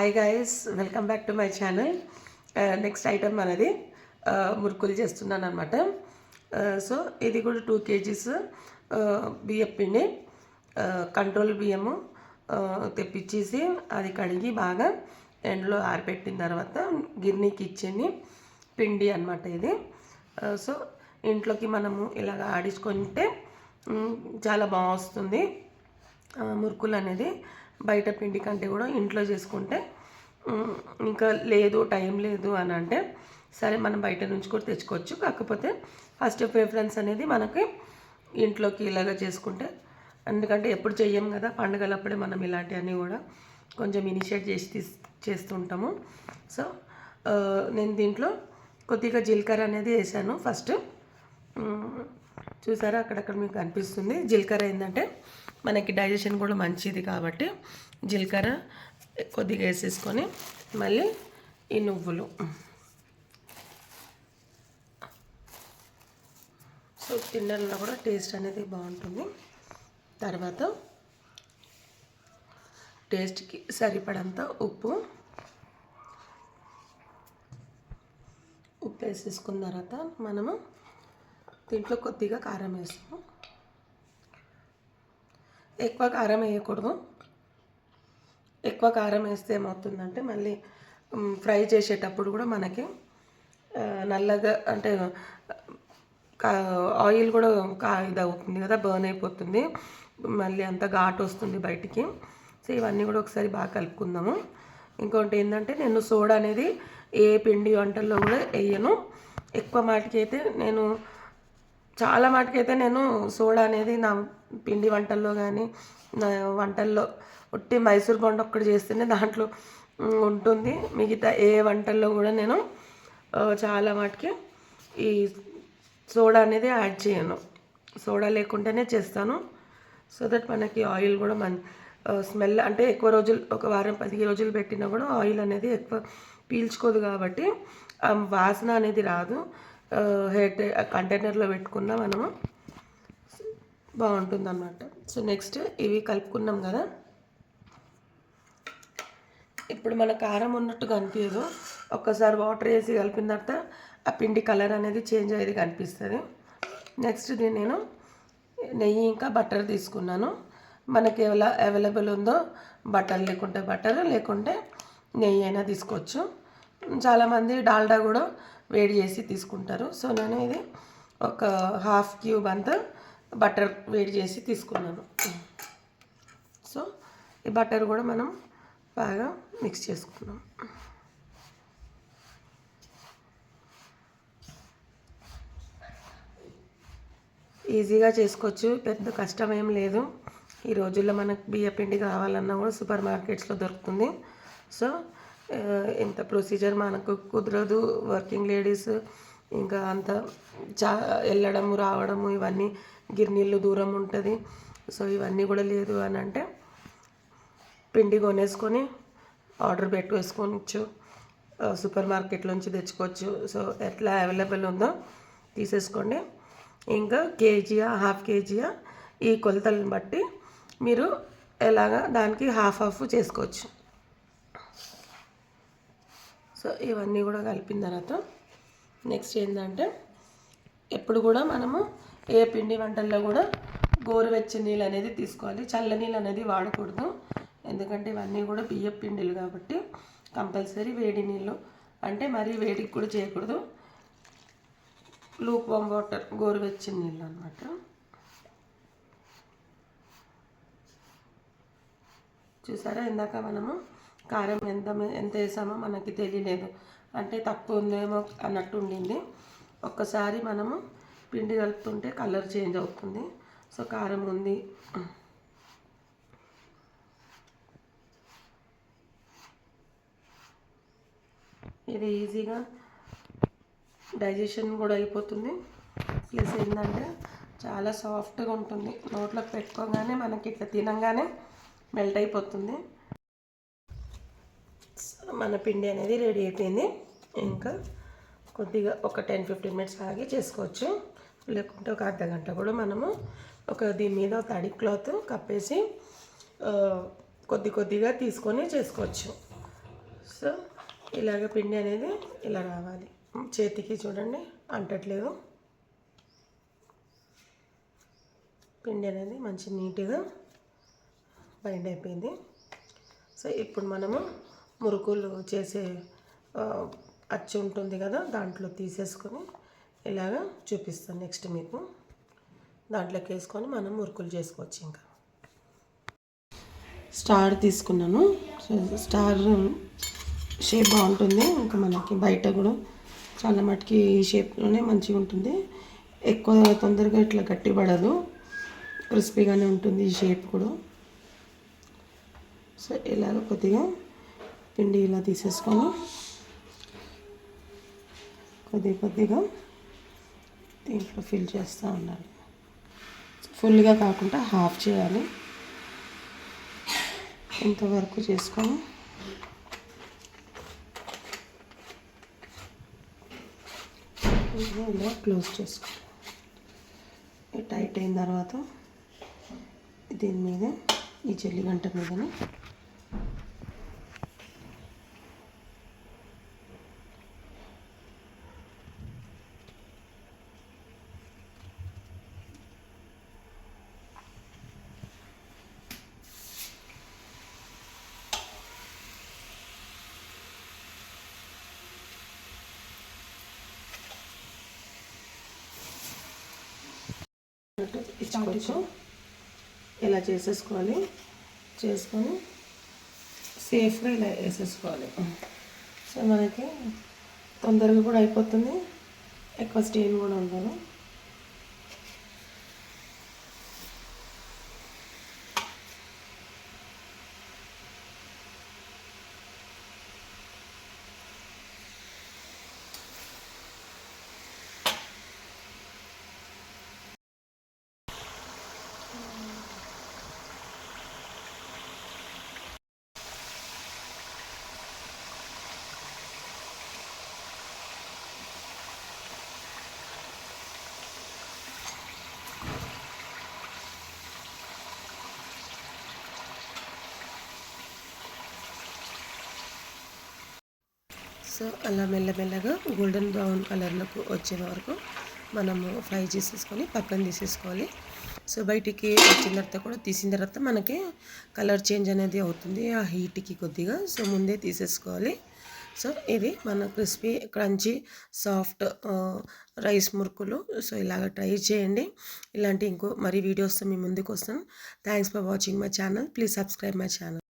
Hi guys welcome back to my channel next item అనేది మురుకులు చేస్తున్నాను అనమాట సో uh, ఇది కూడా టూ కేజీస్ uh, బియ్యం పిండి uh, కంట్రోల్ బియ్యము తెప్పించేసి అది కడిగి బాగా ఎండలో ఆరిపెట్టిన తర్వాత గిర్నీకి ఇచ్చింది పిండి అనమాట ఇది. సో ఇంట్లోకి మనము ఇలాగ ఆడించుకుంటే mm, చాలా బాగా వస్తుంది. మురుకులు అనేది బయట పిండి కంటే కూడా ఇంట్లో చేసుకుంటే ఇంకా లేదు టైం లేదు అని అంటే సరే మనం బయట నుంచి కూడా తెచ్చుకోవచ్చు. కాకపోతే ఫస్ట్ ప్రిఫరెన్స్ అనేది మనకి ఇంట్లోకి ఇలాగ చేసుకుంటే ఎందుకంటే ఎప్పుడు చెయ్యం కదా పండుగలప్పుడే మనం ఇలాంటివన్నీ కూడా కొంచెం ఇనిషియేట్ చేసి తీస్ చేస్తుంటాము. సో నేను దీంట్లో కొద్దిగా జీలకర్ర అనేది వేసాను. ఫస్ట్ చూసారా? అక్కడక్కడ మీకు అనిపిస్తుంది. జీలకర్ర ఏంటంటే మనకి డైజెషన్ కూడా మంచిది కాబట్టి జీలకర్ర కొద్దిగా వేసేసుకొని మళ్ళీ ఈ నువ్వులు. సో తినడంలో కూడా టేస్ట్ అనేది బాగుంటుంది. తర్వాత టేస్ట్కి సరిపడంత ఉప్పు. ఉప్పు వేసేసుకున్న తర్వాత మనము దీంట్లో కొద్దిగా కారం వేస్తాము. ఎక్కువ కారం వేయకూడదు. ఎక్కువ కారం వేస్తే ఏమవుతుందంటే మళ్ళీ ఫ్రై చేసేటప్పుడు కూడా మనకి నల్లగా అంటే ఆయిల్ కూడా కా అవుతుంది కదా బర్న్ అయిపోతుంది. మళ్ళీ అంత ఘాటు వస్తుంది బయటికి. సో ఇవన్నీ కూడా ఒకసారి బాగా కలుపుకుందాము. ఇంకోటి ఏంటంటే నేను సోడా అనేది ఏ పిండి వంటల్లో కూడా వేయను. ఎక్కువ మాటికి అయితే నేను చాలా మటుకైతే నేను సోడా అనేది నా పిండి వంటల్లో కానీ నా వంటల్లో ఉట్టి మైసూర్ బొండ ఒక్కటి చేస్తేనే దాంట్లో ఉంటుంది. మిగతా ఏ వంటల్లో కూడా నేను చాలా మటుకి ఈ సోడా అనేది యాడ్ చేయను. సోడా లేకుండానే చేస్తాను. సో దట్ మనకి ఆయిల్ కూడా మన స్మెల్ అంటే ఎక్కువ రోజులు ఒక వారం పది రోజులు పెట్టినా కూడా ఆయిల్ అనేది ఎక్కువ పీల్చుకోదు కాబట్టి వాసన అనేది రాదు. హెడ్ కంటైనర్లో పెట్టుకున్నా మనము. బాగుంటుంది అన్నమాట సో నెక్స్ట్ ఇవి కలుపుకున్నాం కదా. ఇప్పుడు మన కారం ఉన్నట్టు కనిపించదు. ఒక్కసారి వాటర్ వేసి కలిపిన తర్వాత ఆ పిండి కలర్ అనేది చేంజ్ అయ్యేది కనిపిస్తుంది. నెక్స్ట్ దీన్ని నేను నెయ్యి ఇంకా బటర్ తీసుకున్నాను. మనకి ఎలా అవైలబుల్ ఉందో బటర్ లేకుంటే బటర్ లేకుంటే నెయ్యి అయినా తీసుకోవచ్చు. చాలామంది డాల్డా కూడా వేడి చేసి తీసుకుంటారు. సో నేను ఇది ఒక హాఫ్ క్యూబ్ అంతా బటర్ వేడి చేసి తీసుకున్నాను. సో ఈ బటర్ కూడా మనం బాగా మిక్స్ చేసుకున్నాం. ఈజీగా చేసుకోవచ్చు పెద్ద కష్టం ఏం లేదు. ఈ రోజుల్లో మనకు బియ్య పిండి కావాలన్నా కూడా సూపర్ మార్కెట్స్లో దొరుకుతుంది. సో ఇంత ప్రొసీజర్ మనకు కుదరదు. వర్కింగ్ లేడీస్ ఇంకా అంత చా వెళ్ళడము రావడము ఇవన్నీ గిర్నీళ్ళు దూరం ఉంటుంది. సో ఇవన్నీ కూడా లేదు అని అంటే పిండి కొనేసుకొని ఆర్డర్ పెట్టువేసుకోవచ్చు సూపర్ మార్కెట్లోంచి తెచ్చుకోవచ్చు. సో ఎట్లా అవైలబుల్ ఉందో తీసేసుకోండి. ఇంకా కేజీయా హాఫ్ కేజీయా ఈ కొలతలను బట్టి మీరు ఎలాగా దానికి హాఫ్ హాఫ్ చేసుకోవచ్చు. సో ఇవన్నీ కూడా కలిపిన తర్వాత నెక్స్ట్ ఏంటంటే ఎప్పుడు కూడా మనము ఏ పిండి వంటల్లో కూడా గోరువెచ్చని నీళ్ళు అనేది తీసుకోవాలి. చల్ల నీళ్ళు అనేది వాడకూడదు. ఎందుకంటే ఇవన్నీ కూడా బియ్యం పిండిలు కాబట్టి కంపల్సరీ వేడి నీళ్ళు. అంటే మరీ వేడికి కూడా చేయకూడదు. లూక్ వామ్ వాటర్ గోరువెచ్చని నీళ్ళు అనమాట చూసారా? ఇందాక మనము కారం ఎంత ఎంత వేసామో మనకి తెలియలేదు. అంటే తక్కువ ఉందేమో అన్నట్టు ఉండింది ఒక్కసారి మనము పిండి కలుపుతుంటే కలర్ చేంజ్ అవుతుంది. సో కారం ఉంది. ఇది ఈజీగా డైజెషన్ కూడా అయిపోతుంది. ప్లస్ ఏంటంటే చాలా సాఫ్ట్గా ఉంటుంది. నోట్లోకి పెట్టుకోగానే మనకి ఇట్లా తినంగానే మెల్ట్ అయిపోతుంది. మన పిండి అనేది రెడీ అయిపోయింది. ఇంకా కొద్దిగా ఒక టెన్ ఫిఫ్టీన్ మినిట్స్ ఆగి చేసుకోవచ్చు. లేకుంటే ఒక అర్ధ గంట కూడా మనము ఒక దీని మీద ఒక తడి క్లాత్ కప్పేసి కొద్ది కొద్దిగా తీసుకొని చేసుకోవచ్చు. సో ఇలాగ పిండి అనేది ఇలా రావాలి. చేతికి చూడండి అంటట్లేదు. పిండి అనేది మంచి నీట్గా బైండ్ అయిపోయింది. సో ఇప్పుడు మనము మురుకులు చేసే అచ్చు ఉంటుంది కదా దాంట్లో తీసేసుకొని ఇలాగ చూపిస్తాను నెక్స్ట్ మీకు. దాంట్లోకి వేసుకొని మనం మురుకులు చేసుకోవచ్చు ఇంకా. స్టార్ తీసుకున్నాను. స్టార్ షేప్ బాగుంటుంది. ఇంకా మనకి బయట కూడా చాలా మటుకి ఈ షేప్లోనే మంచిగా ఉంటుంది. ఎక్కువ తొందరగా ఇట్లా గట్టి పడదు. క్రిస్పీగానే ఉంటుంది ఈ షేప్ కూడా. సో ఇలాగ కొద్దిగా పిండి ఇలా తీసేసుకొని కొద్ది కొద్దిగా దీంట్లో ఫిల్ చేస్తూ ఉండాలి. ఫుల్గా కాకుండా హాఫ్ చేయాలి. ఇంతవరకు చేసుకొని ఇలా క్లోజ్ చేసుకో టైట్ అయిన తర్వాత దీని మీద ఈ చెల్లి గంట మీదనే ఇచ్చుకోవచ్చు. ఇలా చేసేసుకోవాలి. చేసుకొని సేఫ్గా ఇలా వేసేసుకోవాలి. సో మనకి తొందరగా కూడా అయిపోతుంది. ఎక్కువ స్టీమ్ కూడా ఉండదు. సో అలా మెల్లమెల్లగా గోల్డెన్ బ్రౌన్ కలర్లోకి వచ్చే వరకు మనము ఫ్రై చేసేసుకొని పక్కన తీసేసుకోవాలి. సో బయటికి వచ్చిన తర్వాత కూడా తీసిన తర్వాత మనకి కలర్ చేంజ్ అనేది అవుతుంది ఆ హీట్కి కొద్దిగా. సో ముందే తీసేసుకోవాలి. సో ఇది మన క్రిస్పీ క్రంచీ సాఫ్ట్ రైస్ మురుకులు. సో ఇలాగ ట్రై చేయండి. ఇలాంటి ఇంకో మరి వీడియోస్తో మీ ముందుకు వస్తాను. Thanks for watching my channel please subscribe my channel